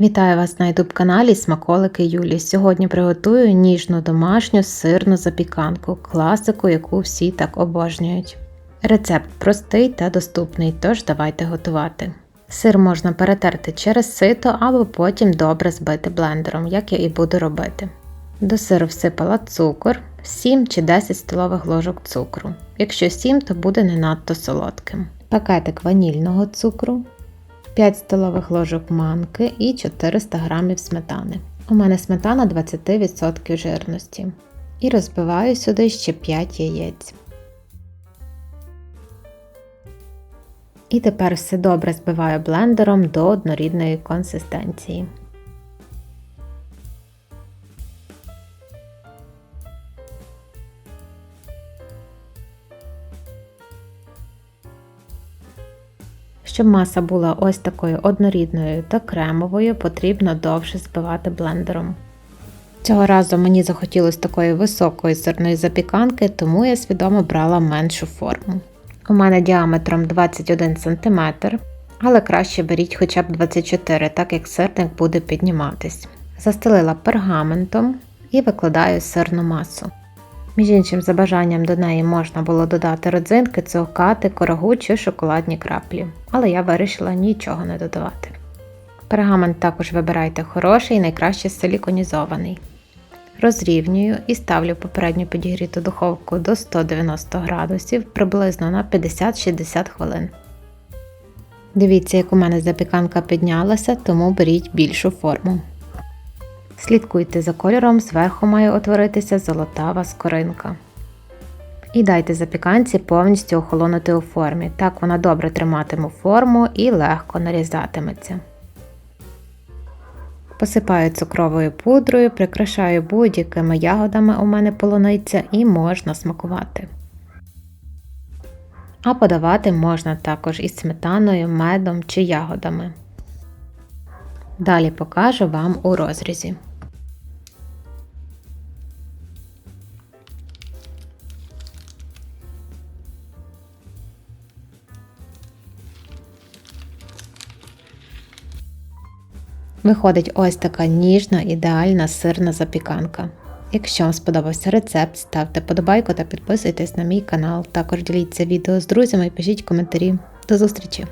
Вітаю вас на youtube каналі Смаколики Юлі. Сьогодні приготую ніжну домашню сирну запіканку, класику, яку всі так обожнюють. Рецепт простий та доступний, тож давайте готувати. Сир можна перетерти через сито або потім добре збити блендером, як я і буду робити. До сиру всипала цукор, 7 чи 10 столових ложок цукру. Якщо 7, то буде не надто солодким. Пакетик ванільного цукру, 5 столових ложок манки і 400 г сметани. У мене сметана 20% жирності. І розбиваю сюди ще 5 яєць. І тепер все добре збиваю блендером до однорідної консистенції. Щоб маса була ось такою однорідною та кремовою, потрібно довше збивати блендером. Цього разу мені захотілося такої високої сирної запіканки, тому я свідомо брала меншу форму. У мене діаметром 21 см, але краще беріть хоча б 24 так як сирник буде підніматись. Застелила пергаментом і викладаю сирну масу. Між іншим, за бажанням до неї можна було додати родзинки, цукати, корогу чи шоколадні краплі, але я вирішила нічого не додавати. Пергамент також вибирайте хороший, найкраще силіконізований. Розрівнюю і ставлю попередньо підігріту духовку до 190 градусів приблизно на 50-60 хвилин. Дивіться, як у мене запіканка піднялася, тому беріть більшу форму. Слідкуйте за кольором, зверху має утворитися золотава скоринка. І дайте запіканці повністю охолонути у формі. Так вона добре триматиме форму і легко нарізатиметься. Посипаю цукровою пудрою, прикрашаю будь-якими ягодами у мене полуниця і можна смакувати. А подавати можна також із сметаною, медом чи ягодами. Далі покажу вам у розрізі. Виходить ось така ніжна, ідеальна сирна запіканка. Якщо вам сподобався рецепт, ставте подобайку та підписуйтесь на мій канал. Також діліться відео з друзями і пишіть коментарі. До зустрічі!